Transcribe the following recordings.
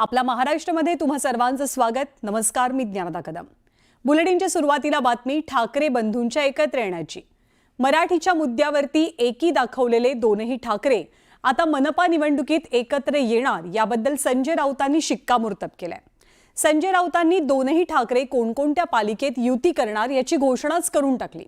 आपल्या महाराष्ट्रामध्ये तुम्हा सर्वांचं स्वागत. नमस्कार मी ज्ञानदा कदम. बुलेटिनच्या सुरुवातीला बातमी ठाकरे बंधूंच्या एकत्र येण्याची. मराठीच्या मुद्द्यावरती एकी दाखवलेले दोनही ठाकरे आता मनपा निवडणुकीत एकत्र येणार याबद्दल संजय राऊतांनी शिक्कामोर्तब केलाय. संजय राऊतांनी दोनही ठाकरे कोणकोणत्या पालिकेत युती करणार याची घोषणाच करून टाकली.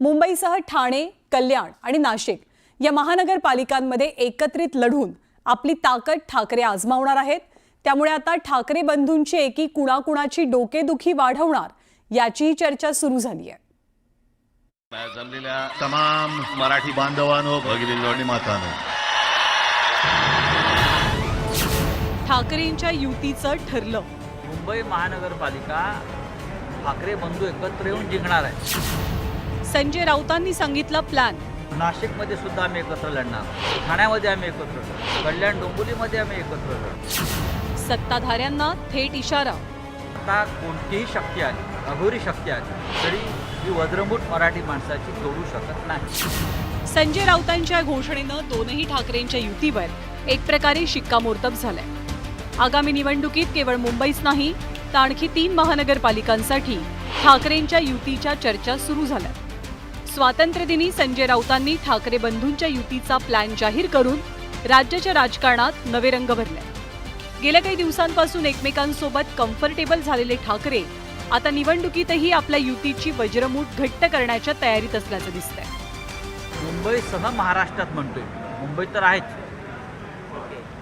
मुंबईसह ठाणे कल्याण आणि नाशिक या महानगरपालिकांमध्ये एकत्रित लढून आपली ताकद ठाकरे आजमावणार आहेत. त्यामुळे आता ठाकरे बंधूंची एकी कुणाकुणाची डोकेदुखी वाढवणार याचीही चर्चा सुरू झाली आहे. जमलेल्या तमाम मराठी बांधवांनो भगिनींनो आणि मातांनो. ठाकरेंच्या युतीचं ठरलं. मुंबई महानगरपालिका ठाकरे बंधू एकत्र येऊन जिंकणार आहे. संजय राऊतांनी सांगितलं प्लॅन नाशिकमध्ये सुद्धा आम्ही एकत्र लढणार. ठाण्यामध्ये आम्ही एकत्र कल्याण डोंबिवलीमध्ये आम्ही एकत्र लढू सत्ताधाऱ्यांना थेट इशारा. आता कोणतीही शक्ती आली अघोरी शक्ती आली तरी ही वज्रमूठ मराठी माणसाची तोडू शकत नाही. संजय राऊतांच्या घोषणेनं दोनही ठाकरेंच्या युतीवर एक प्रकारे शिक्कामोर्तब झालंय. आगामी निवडणुकीत केवळ मुंबईच नाही तर आणखी तीन महानगरपालिकांसाठी ठाकरेंच्या युतीच्या चर्चा सुरू झाल्या. स्वातंत्र्यदिनी संजय राऊतांनी ठाकरे बंधूंच्या युतीचा प्लॅन जाहीर करून राज्याच्या राजकारणात नवे रंग भरले. गेल्या काही दिवसांपासून एकमेकांसोबत कम्फर्टेबल झालेले ठाकरे आता निवडणुकीतही आपल्या युतीची वज्रमूठ घट्ट करण्याच्या तयारीत असल्याचं दिसतंय. मुंबईसह महाराष्ट्रात म्हणतोय. मुंबई तर आहेच.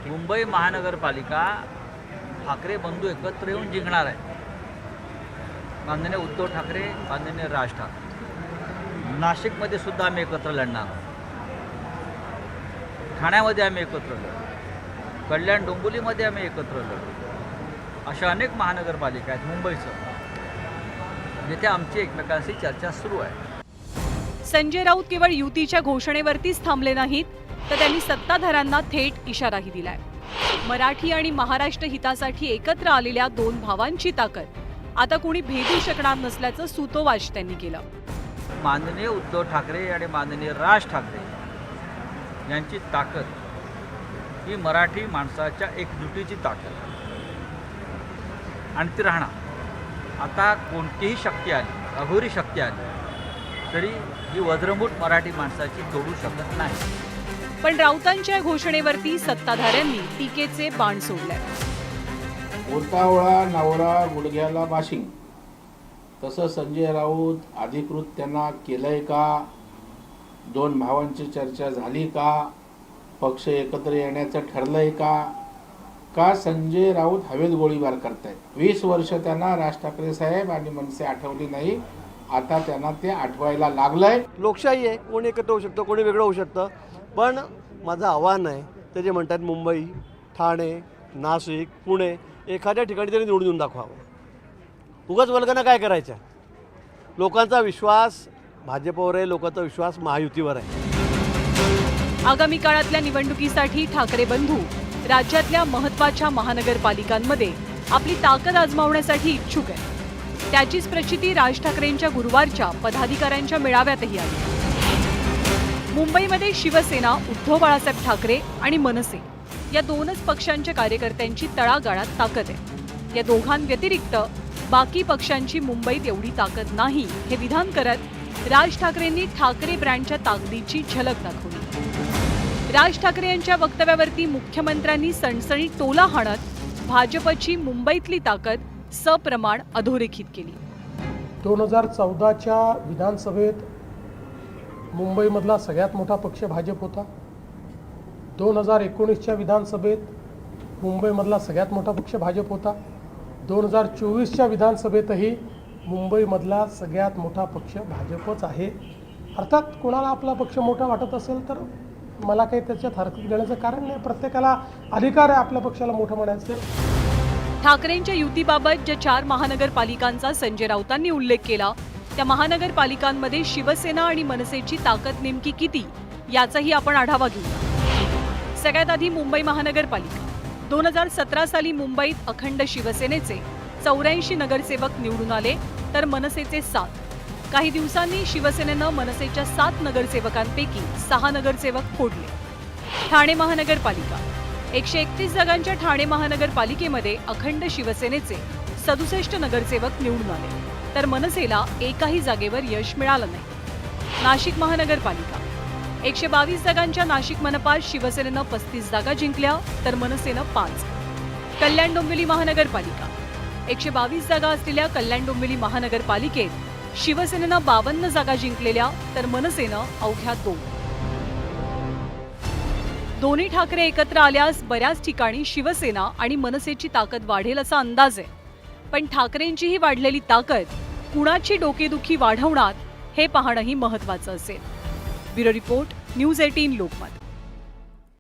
मुंबई महानगरपालिका ठाकरे बंधू एकत्र येऊन जिंकणार आहे. माननीय उद्धव ठाकरे माननीय राज ठाकरे. नाशिकमध्ये सुद्धा आम्ही एकत्र लढणार ठाण्यामध्ये आम्ही एकत्र लढणार कल्याण डोंबिवलीमध्ये आम्ही एकत्र लढू अशा अनेक महानगरपालिका आहेत मुंबईसह. जिथे आमची एकमेकांशी चर्चा सुरू आहे. संजय राऊत केवळ युतीच्या घोषणेवरतीच थांबले नाहीत तर त्यांनी सत्ताधाऱ्यांना थेट इशाराही दिलाय. मराठी आणि महाराष्ट्र हितासाठी एकत्र आलेल्या दोन भावांची ताकद. आता कोणी भेदू शकणार नसल्याचं सुतोवाच त्यांनी केलं. माननीय उद्धव ठाकरे आणि माननीय राज ठाकरे यांची ताकद ही मराठी माणसाच्या एकजुटीची ताकद. आणि ती राहणार. आता कोणतीही शक्ती आली अघोरी शक्ती आली तरी ही वज्रमूठ मराठी माणसाची तोडू शकत नाही. पण राऊतांच्या घोषणेवरती सत्ताधाऱ्यांनी टीकेचे बाण सोडले ओटावळा नावळा गुडघ्याला बाशिंग. तसं संजय राऊत अधिकृत त्यांना केलंय का? दोन भावांची चर्चा झाली का? पक्ष एकत्र येण्याचं ठरलंय का? का संजय राऊत हवेत गोळीबार करतायत? वीस वर्ष त्यांना राज ठाकरे साहेब आणि मनसे आठवली नाही. आता त्यांना ते आठवायला लागलंय. लोकशाही आहे. कोणी एकत्र होऊ शकतं कोणी वेगळं होऊ शकतं. पण माझं आव्हान आहे ते जे म्हणतात मुंबई ठाणे नाशिक पुणे एखाद्या ठिकाणी तरी निवडून दाखवावं. उगाच वर्गांना काय करायचं? लोकांचा विश्वास भाजपवर आहे लोकांचा विश्वास महायुतीवर आहे. आगामी काळातल्या निवडणुकीसाठी ठाकरे बंधू राज्यातल्या महत्त्वाच्या महानगरपालिकांमध्ये आपली ताकद आजमावण्यासाठी इच्छुक आहे त्याचीच प्रचिती राज ठाकरेंच्या गुरुवारच्या पदाधिकाऱ्यांच्या मेळाव्यातही आली. मुंबईमध्ये शिवसेना उद्धव बाळासाहेब ठाकरे आणि मनसे या दोनच पक्षांच्या कार्यकर्त्यांची तळागाळात ताकद आहे. या दोघांव्यतिरिक्त बाकी पक्षांची मुंबईत एवढी ताकद नाही हे विधान करत राज ठाकरेंनी ठाकरे ब्रँडच्या ताकदीची झलक दाखवली. राज ठाकरे यांच्या वक्तव्यावरती मुख्यमंत्र्यांनी सणसणी टोला हाणत भाजपची मुंबईतली ताकद सप्रमाण अधोरेखित केली. दोन हजार चौदाच्या विधानसभेत मुंबईमधला सगळ्यात मोठा पक्ष भाजप होता. दोन हजार एकोणीसच्या विधानसभेत मुंबईमधला सगळ्यात मोठा पक्ष भाजप होता. दोन हजार चोवीसच्या विधानसभेतही मुंबईमधला सगळ्यात मोठा पक्ष भाजपच आहे. अर्थात कोणाला आपला पक्ष मोठा वाटत असेल तर मला काही त्याच्यात हरकत घेण्याचं कारण नाही. प्रत्येकाला अधिकार आहे आपल्या पक्षाला मोठं म्हणायचं. ठाकरेंच्या युतीबाबत ज्या चार महानगरपालिकांचा संजय राऊतांनी उल्लेख केला त्या महानगरपालिकांमध्ये शिवसेना आणि मनसेची ताकद नेमकी किती याचाही आपण आढावा घेऊया सगळ्यात आधी मुंबई महानगरपालिका. दोन हजार सतरा साली मुंबईत अखंड शिवसेनेचे चौऱ्याऐंशी नगरसेवक निवडून आले तर मनसेचे सात. काही दिवसांनी शिवसेनेनं मनसेच्या सात नगरसेवकांपैकी सहा नगरसेवक फोडले. ठाणे महानगरपालिका. एकशे एकतीस जागांच्या ठाणे महानगरपालिकेमध्ये अखंड शिवसेनेचे सदुसष्ट नगरसेवक निवडून आले. तर मनसेला एकाही जागेवर यश मिळालं नाही. नाशिक महानगरपालिका. एकशे बावीस जागांच्या नाशिक मनपात शिवसेनेनं पस्तीस जागा जिंकल्या तर मनसेनं पाच. कल्याण डोंबिवली महानगरपालिका. एकशे बावीस जागा असलेल्या कल्याण डोंबिवली महानगरपालिकेत शिवसेनेनं बावन्न जागा जिंकलेल्या तर मनसेनं अवघ्या दोन. दोन्ही ठाकरे एकत्र आल्यास बऱ्याच ठिकाणी शिवसेना आणि मनसेची ताकद वाढेल असा अंदाज आहे. पण ठाकरेंचीही वाढलेली ताकद कुणाची डोकेदुखी वाढवणार हे पाहणंही महत्वाचं असेल. Bureau report news eighteen Lokmat.